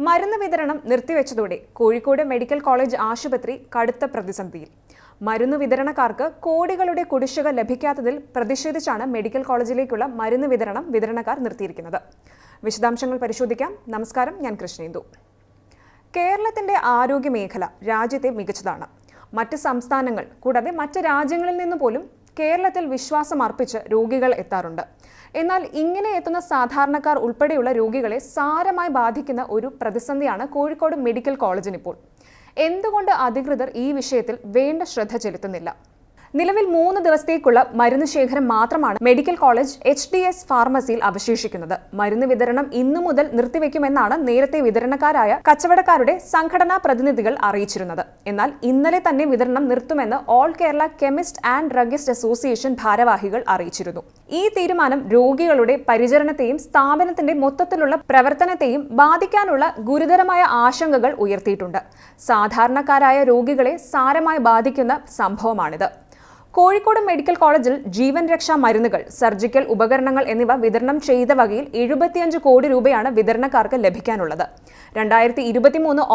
മരുന്ന് വിതരണം നിർത്തിവെച്ചതോടെ Kozhikode medical college ആശുപത്രി കടുത്ത പ്രതിസന്ധിയിൽ. മരുന്ന് വിതരണക്കാർക്ക് കോടികളുടെ കുടിശ്ശിക ലഭിക്കാത്തതിൽ പ്രതിഷേധിച്ചാണ് മെഡിക്കൽ കോളേജിലേക്കുള്ള മരുന്ന് വിതരണം വിതരണക്കാർ നിർത്തിയിരിക്കുന്നത്. വിശദാംശങ്ങൾ പരിശോധിക്കാം. നമസ്കാരം. ഞാൻ കൃഷ്ണേന്ദു. കേരളത്തിന്റെ ആരോഗ്യ മേഖല രാജ്യത്തെ മികച്ചതാണ്. മറ്റ് സംസ്ഥാനങ്ങൾ കൂടാതെ മറ്റ് രാജ്യങ്ങളിൽ നിന്ന് പോലും കേരളത്തിൽ വിശ്വാസം അർപ്പിച്ച് രോഗികൾ എത്താറുണ്ട്. എന്നാൽ ഇങ്ങനെ എത്തുന്ന സാധാരണക്കാർ ഉൾപ്പെടെയുള്ള രോഗികളെ സാരമായി ബാധിക്കുന്ന ഒരു പ്രതിസന്ധിയാണ് കോഴിക്കോട് മെഡിക്കൽ കോളേജിനിപ്പോൾ. എന്തുകൊണ്ട് അധികൃതർ ഈ വിഷയത്തിൽ വേണ്ട ശ്രദ്ധ ചെലുത്തുന്നില്ല? നിലവിൽ മൂന്ന് ദിവസത്തേക്കുള്ള മരുന്ന് ശേഖരം മാത്രമാണ് medical college H D S ഫാർമസിയിൽ അവശേഷിക്കുന്നത്. മരുന്ന് വിതരണം ഇന്നു മുതൽ നിർത്തിവെക്കുമെന്നാണ് നേരത്തെ വിതരണക്കാരായ കച്ചവടക്കാരുടെ സംഘടനാ പ്രതിനിധികൾ അറിയിച്ചിരുന്നത്. എന്നാൽ ഇന്നലെ തന്നെ വിതരണം നിർത്തുമെന്ന് all Kerala chemist and druggist association ഭാരവാഹികൾ അറിയിച്ചിരുന്നു. ഈ തീരുമാനം രോഗികളുടെ പരിചരണത്തെയും സ്ഥാപനത്തിന്റെ മൊത്തത്തിലുള്ള പ്രവർത്തനത്തെയും ബാധിക്കാനുള്ള ഗുരുതരമായ ആശങ്കകൾ ഉയർത്തിയിട്ടുണ്ട്. സാധാരണക്കാരായ രോഗികളെ സാരമായി ബാധിക്കുന്ന സംഭവമാണിത്. കോഴിക്കോട് മെഡിക്കൽ കോളേജിൽ ജീവൻ രക്ഷാ മരുന്നുകൾ സർജിക്കൽ ഉപകരണങ്ങൾ എന്നിവ വിതരണം ചെയ്ത വകയിൽ എഴുപത്തിയഞ്ച് കോടി രൂപയാണ് വിതരണക്കാർക്ക് ലഭിക്കാനുള്ളത്. രണ്ടായിരത്തി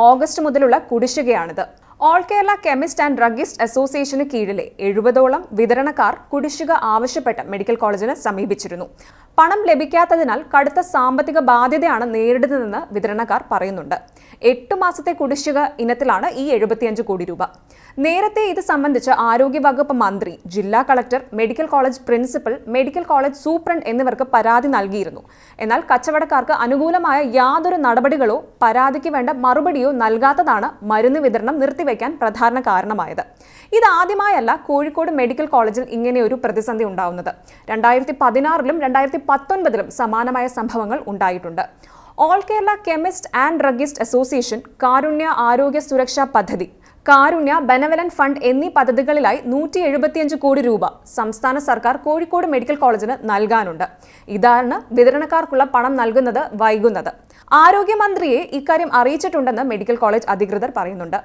ഓഗസ്റ്റ് മുതലുള്ള കുടിശ്ശികയാണിത്. All Kerala chemist and druggist അസോസിയേഷന് കീഴിലെ എഴുപതോളം വിതരണക്കാർ കുടിശ്ശിക ആവശ്യപ്പെട്ട് മെഡിക്കൽ കോളേജിന് സമീപിച്ചിരുന്നു. പണം ലഭിക്കാത്തതിനാൽ കടുത്ത സാമ്പത്തിക ബാധ്യതയാണ് നേരിടുന്നതെന്ന് വിതരണക്കാർ പറയുന്നുണ്ട്. എട്ട് മാസത്തെ കുടിശ്ശിക ഇനത്തിലാണ് ഈ എഴുപത്തിയഞ്ച് കോടി രൂപ. നേരത്തെ ഇത് സംബന്ധിച്ച് ആരോഗ്യവകുപ്പ് മന്ത്രി ജില്ലാ collector medical college principal medical college superintendent എന്നിവർക്ക് പരാതി നൽകിയിരുന്നു. എന്നാൽ കച്ചവടക്കാർക്ക് അനുകൂലമായ യാതൊരു നടപടികളോ പരാതിക്ക് വേണ്ട മറുപടിയോ നൽകാത്തതാണ് മരുന്ന് വിതരണം നിർത്തിവെക്കാൻ പ്രധാന കാരണമായത്. ഇതാദ്യമായല്ല കോഴിക്കോട് മെഡിക്കൽ കോളേജിൽ ഇങ്ങനെ ഒരു പ്രതിസന്ധി ഉണ്ടാവുന്നത്. രണ്ടായിരത്തി പതിനാറിലും രണ്ടായിരത്തി പത്തൊൻപതിലും സമാനമായ സംഭവങ്ങൾ ഉണ്ടായിട്ടുണ്ട്. All Kerala chemist and druggist association Karunya Arogya Suraksha പദ്ധതി കാരുണ്യ ബെനവലൻ ഫണ്ട് എന്നീ പദ്ധതികളിലായി നൂറ്റി എഴുപത്തിയഞ്ച് കോടി രൂപ സംസ്ഥാന സർക്കാർ കോഴിക്കോട് മെഡിക്കൽ കോളേജിന് നൽകാനുണ്ട്. ഇതാണ് വിതരണക്കാർക്കുള്ള പണം നൽകുന്നത് വൈകുന്നത്. ആരോഗ്യമന്ത്രിയെ ഇക്കാര്യം അറിയിച്ചിട്ടുണ്ടെന്ന് മെഡിക്കൽ കോളേജ് അധികൃതർ പറയുന്നുണ്ട്.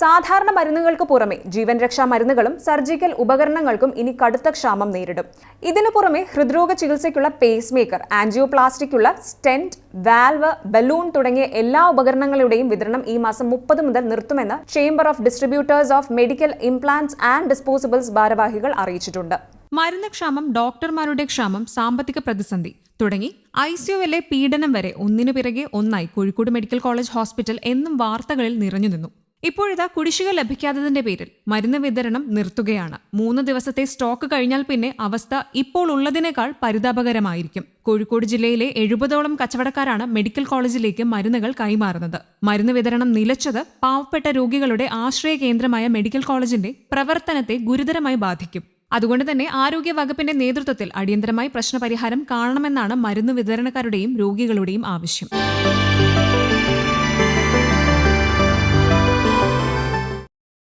സാധാരണ മരുന്നുകൾക്ക് പുറമെ ജീവൻ രക്ഷാ മരുന്നുകളും സർജിക്കൽ ഉപകരണങ്ങൾക്കും ഇനി കടുത്ത ക്ഷാമം നേരിടും. ഇതിനു പുറമെ ഹൃദ്രോഗ ചികിത്സയ്ക്കുള്ള പേസ് മേക്കർ ആൻജിയോപ്ലാസ്റ്റിക്കുള്ള സ്റ്റെന്റ് വാൽവ് ബലൂൺ തുടങ്ങിയ എല്ലാ ഉപകരണങ്ങളുടെയും വിതരണം ഈ മാസം മുപ്പത് മുതൽ നിർത്തുമെന്ന് chamber of distributors of medical implants and disposables ഭാരവാഹികൾ അറിയിച്ചിട്ടുണ്ട്. മരുന്ന് ക്ഷാമം ഡോക്ടർമാരുടെ ക്ഷാമം സാമ്പത്തിക പ്രതിസന്ധി തുടങ്ങി ഐ പീഡനം വരെ ഒന്നിനു പിറകെ ഒന്നായി കോഴിക്കോട് മെഡിക്കൽ കോളേജ് ഹോസ്പിറ്റൽ എന്നും വാർത്തകളിൽ നിറഞ്ഞു നിന്നു. ഇപ്പോഴിതാ കുടിശ്ശിക ലഭിക്കാത്തതിന്റെ പേരിൽ മരുന്ന് വിതരണം നിർത്തുകയാണ്. മൂന്ന് ദിവസത്തെ സ്റ്റോക്ക് കഴിഞ്ഞാൽ പിന്നെ അവസ്ഥ ഇപ്പോൾ ഉള്ളതിനേക്കാൾ പരിതാപകരമായിരിക്കും. കോഴിക്കോട് ജില്ലയിലെ എഴുപതോളം കച്ചവടക്കാരാണ് മെഡിക്കൽ കോളേജിലേക്ക് മരുന്നുകൾ കൈമാറുന്നത്. മരുന്ന് വിതരണം നിലച്ചത് പാവപ്പെട്ട രോഗികളുടെ ആശ്രയ കേന്ദ്രമായ മെഡിക്കൽ കോളേജിന്റെ പ്രവർത്തനത്തെ ഗുരുതരമായി ബാധിക്കും. അതുകൊണ്ട് തന്നെ ആരോഗ്യ വകുപ്പിന്റെ നേതൃത്വത്തിൽ അടിയന്തരമായി പ്രശ്നപരിഹാരം കാണണമെന്നാണ് മരുന്ന് വിതരണക്കാരുടെയും രോഗികളുടെയും ആവശ്യം.